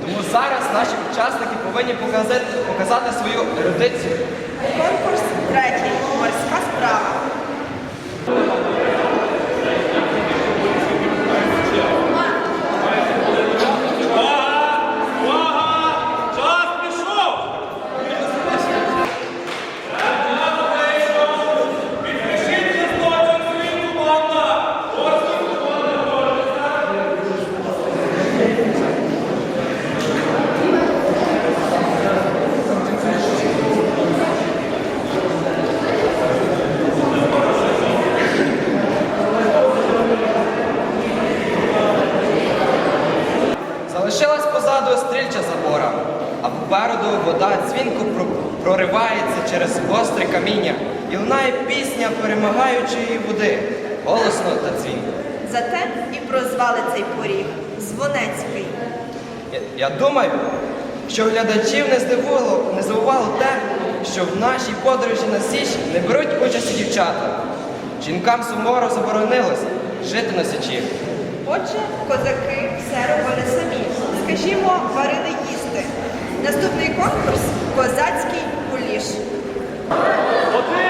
Тому зараз наші учасники повинні показати, показати свою ерудицію. Конкурс третій морська справа. Голосно та дзвінко. Зате і прозвали цей поріг Звонецький. Я, я думаю, що глядачів не здивувало, не здивувало те, що в нашій подорожі на Січ не беруть участі дівчата. Жінкам суворо заборонилось жити на Січі. Отже, козаки все робили самі. Скажімо, варили їсти. Наступний конкурс козацький куліш. Один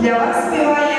Для вас співає.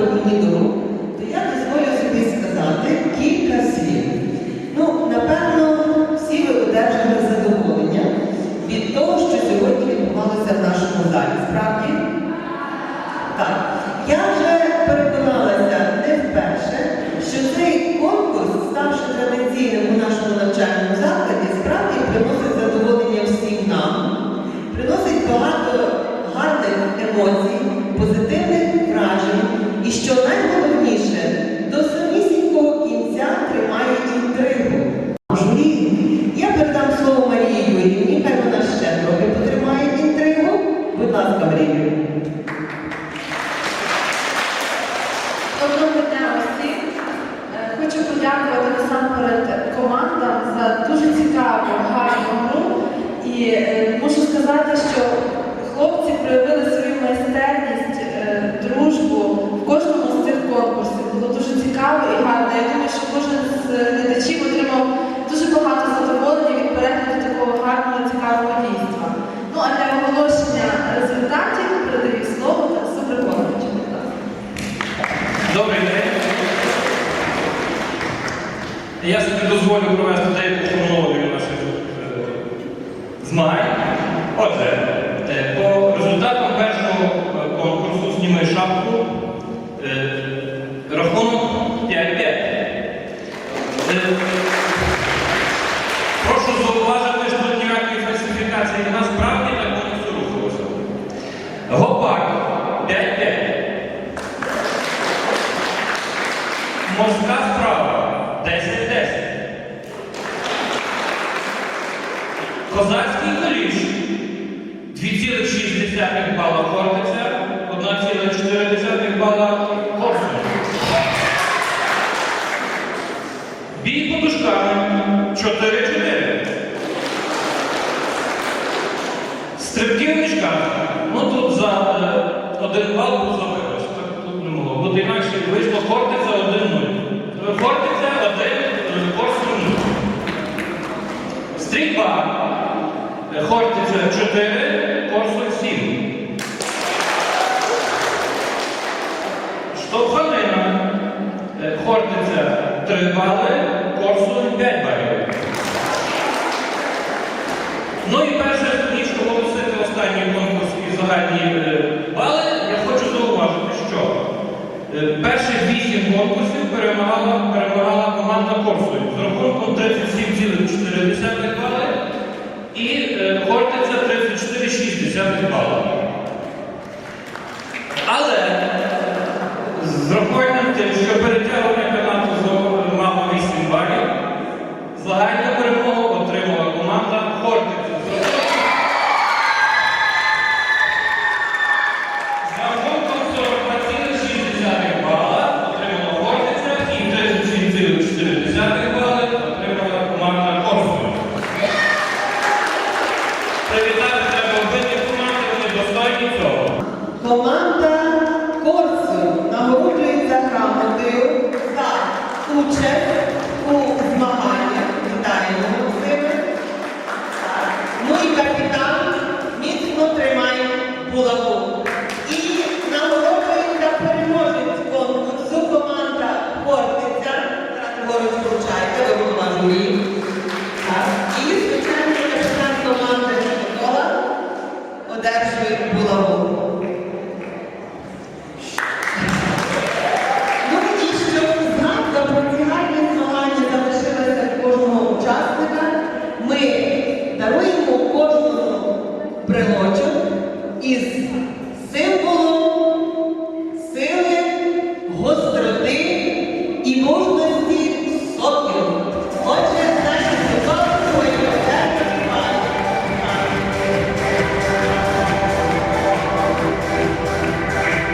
потрапило мені до то я дозволю собі сказати кілька слів. Ну, напевно, всі ви одержали задоволення від того, що сьогодні відбувалося в нашому залі. Справді? Так. І е, можу сказати, що хлопці проявили свою майстерність, е, дружбу в кожному з цих конкурсів. Було дуже цікаво і гарно. Я думаю, що кожен з е, глядачів отримав дуже багато задоволення від перегляду такого гарного, цікавого дійства. Ну а для оголошення результатів передаю слово та суперконкурсу. Добрий день. Я собі дозволю провести. початку е, рахунок 5-5. Е, прошу зауважити, що тут ніякої фальсифікації насправді так повністю рухалося. Гопак 5-5. Морська справа 10-10. Козацький горіш 2,6 бала кортиця. 4,4 бала Корсу. Бій подушками 4-4. Стрибки в нічках. Ну тут за е, один бал. результатні бали, е, я хочу зауважити, що е, перших вісім конкурсів перемагала, перемагала команда Корсунь з рахунком 37,4 бали і е, Гортиця 34,6 бали.